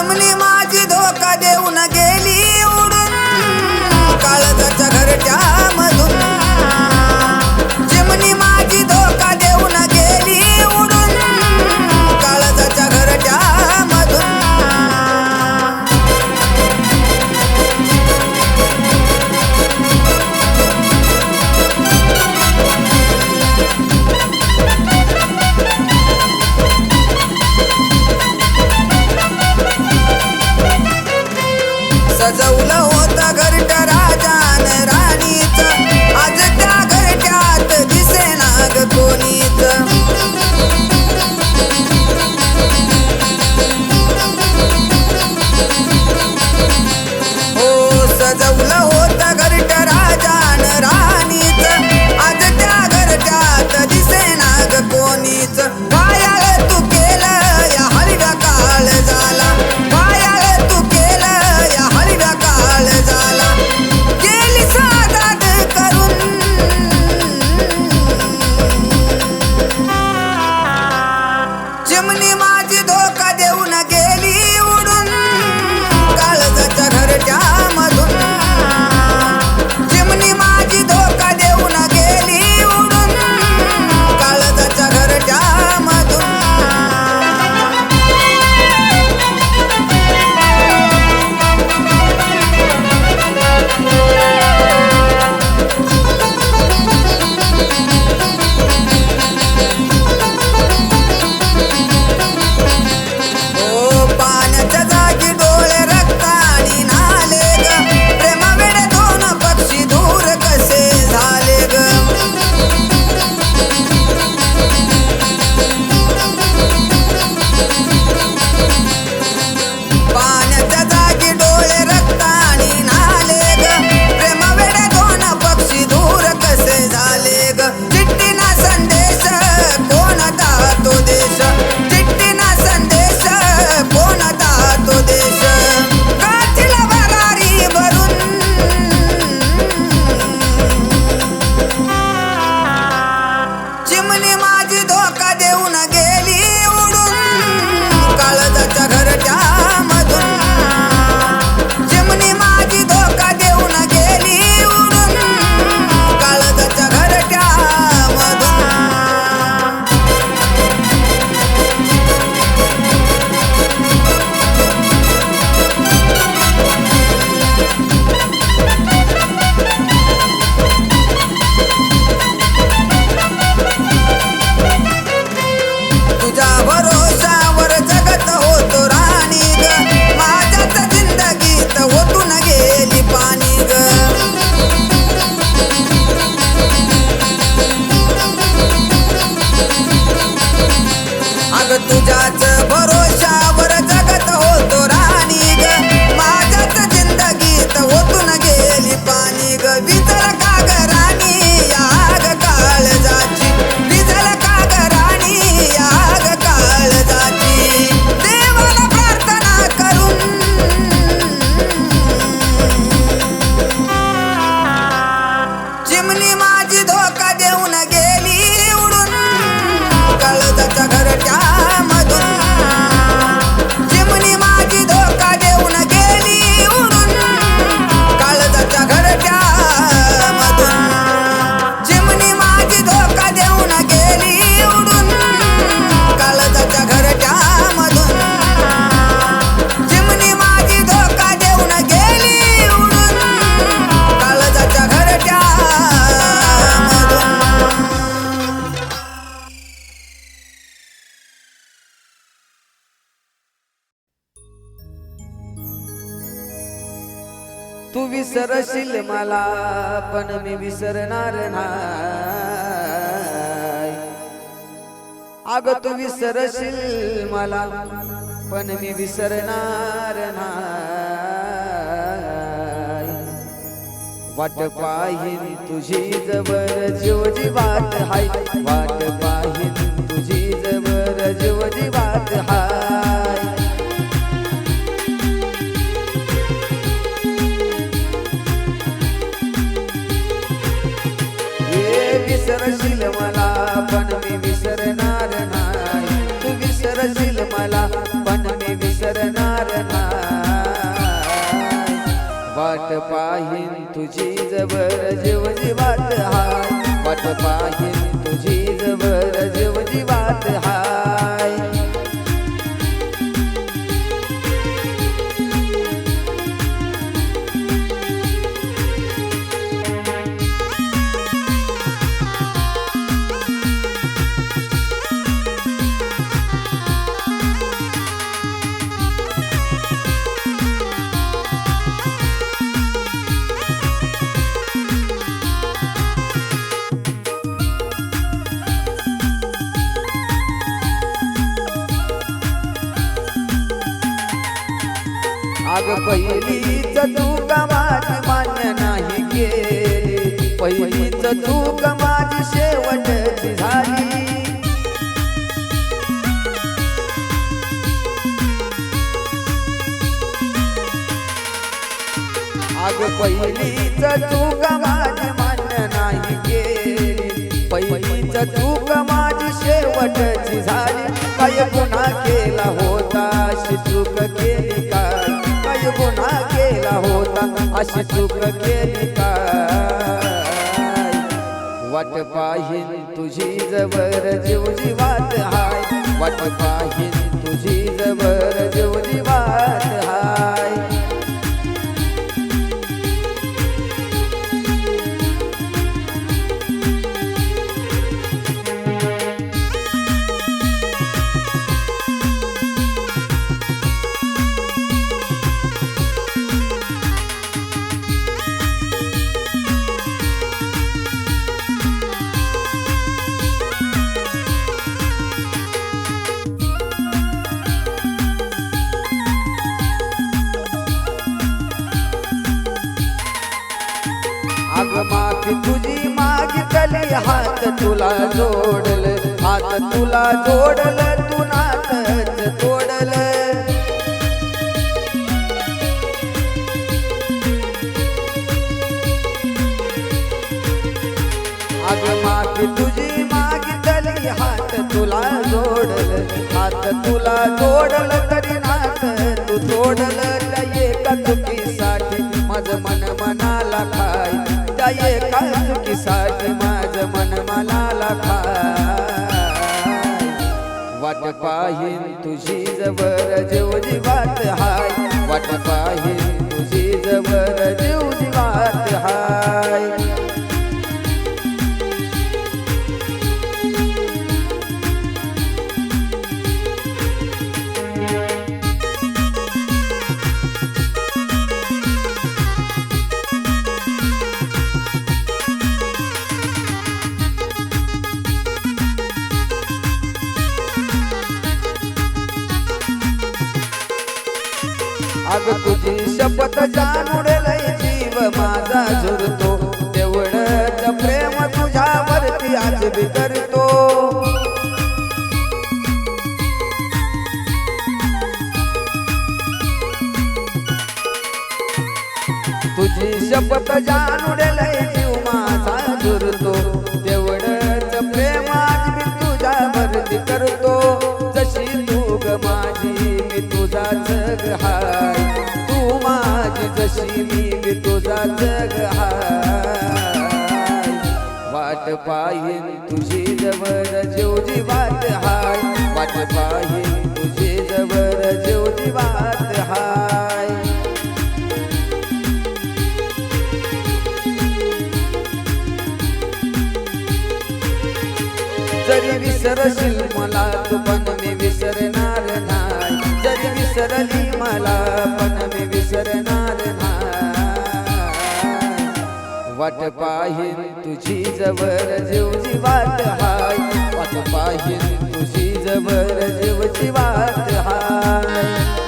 नेमली माझी धोका देऊन गेली. आता घरट राजान राणीच. आज त्या घरट्यात दिसे नाग मला पण मी विसरणार नाही. अग तू विसरशील मला पण मी विसरणार नाही. वाट पाहीन तुझी जवळ जीवजी वाट हाय वाट पाहीन तुझी जवळ जीवजी वाट हाय. विसरशील मला पण मी विसरणार नाही. तू विसरशील मला पण मी विसरणार नाही. वाट पाहीन तुझी जवळ जीवजी वाट हाय. वाट पाहीन तुझी जवळ जीवजी वाट हाय. अग पहिलीच चूक माझी मान्य नाही केली. पहिलीच चूक माझी शेवटची झाली. अग पहिलीच चूक माझी मान्य नाही केली. पहिलीच चूक माझी शेवटची झाली. काय गुन्हा केला होता? अशी चूक केली काय? वाट पाहिन तुझी जवळ जीव जीवात हाय वाट पाहिन तुझी जबर जीव जीवात तुला जोडल हात तुला जोडल तू नातच तोडल. अग माफी तुझी मागितली हात तुला जोडल हात तुला जोडल तरी नात तू तोडल त्या एका चुकीसाठी. माझ मन मनाला खाय त्या एका चुकीसाठी माझ मन मला लाखा वाट पाहिन तुझी जवळ जीव जीवात हाय। वाट पाहिन तुझी जवळ जीव जीवात तुझी शपथ लय जीव माझा झुरतो. तेवढंच प्रेम तुझ्यावरती आज बी करतो. तुझी शपथ जाणून लय जीव माझा झुरतो. जग हाय. वाट पाहिन तुझी जवळ जेवढी वाट हाय. वाट पाहिन तुझी जवळ जेवढी वाट हाय. जरी विसरशील वाट पाहिन तुझी जवळ जीवची वाट हाय वाट पाहिन तुझी जवळ जीवची वाट हाय.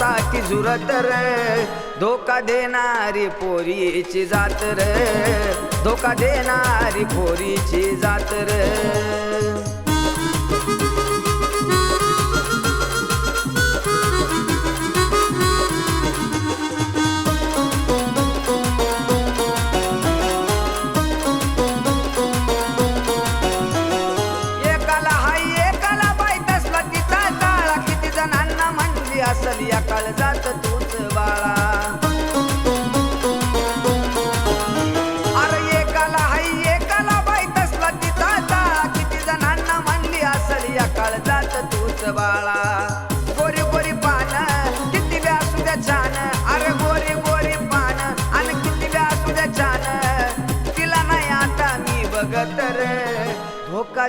तिच्यासाठी झुरत रे. धोका देणारी पोरीची जात रे. धोका देणारी पोरीची जात रे.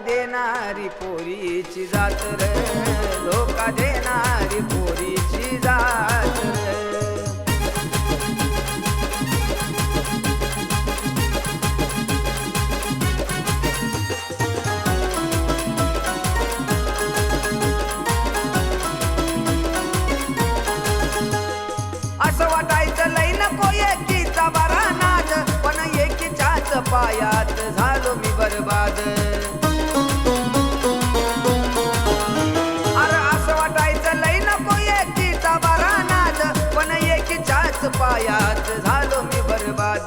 देणारी पोरीची जात रे. धोका देणारी पोरीची जात.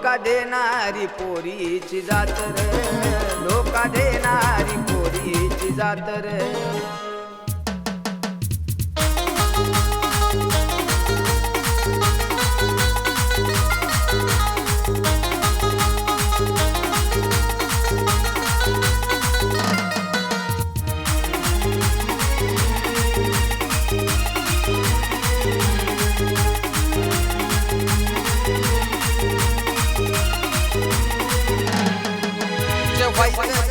लोका देणारी पोरीची जातर लोका देणारी पोरीची जातर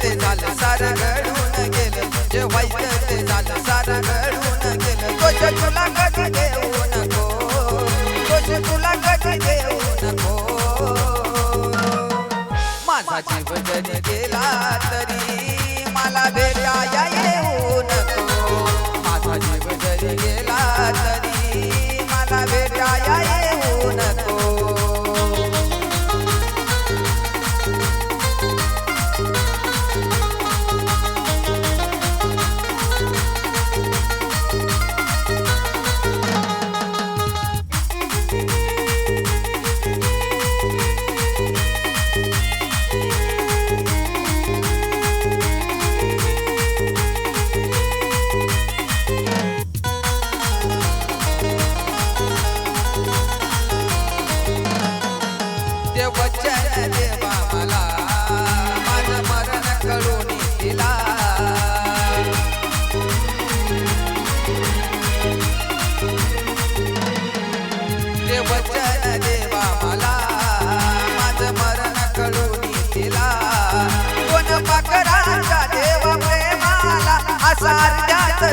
ते झालं सारं घडून गेलं. जे व्हायचं ते झालं सारं घडून गेलं. दोष तुला कधी देऊ नको. दोष तुला कधी देऊ नको. माझा जीव जरी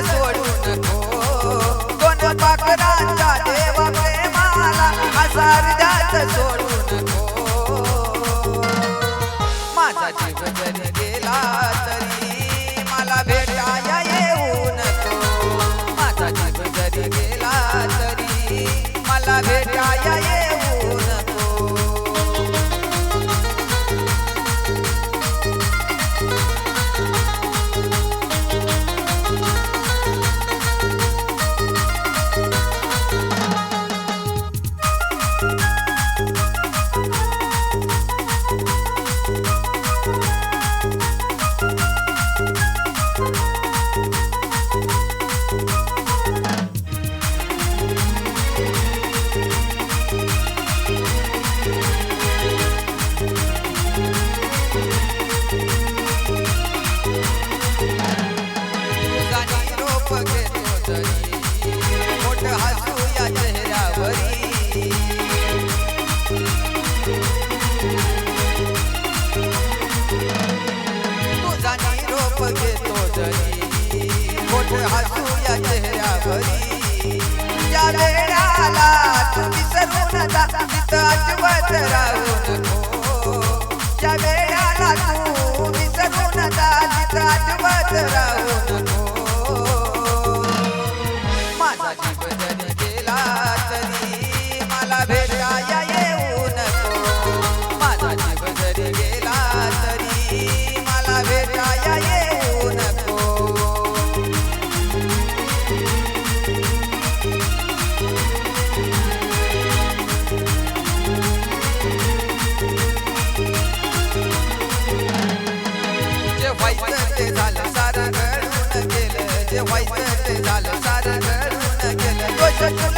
sword राहून राजवत राहून Check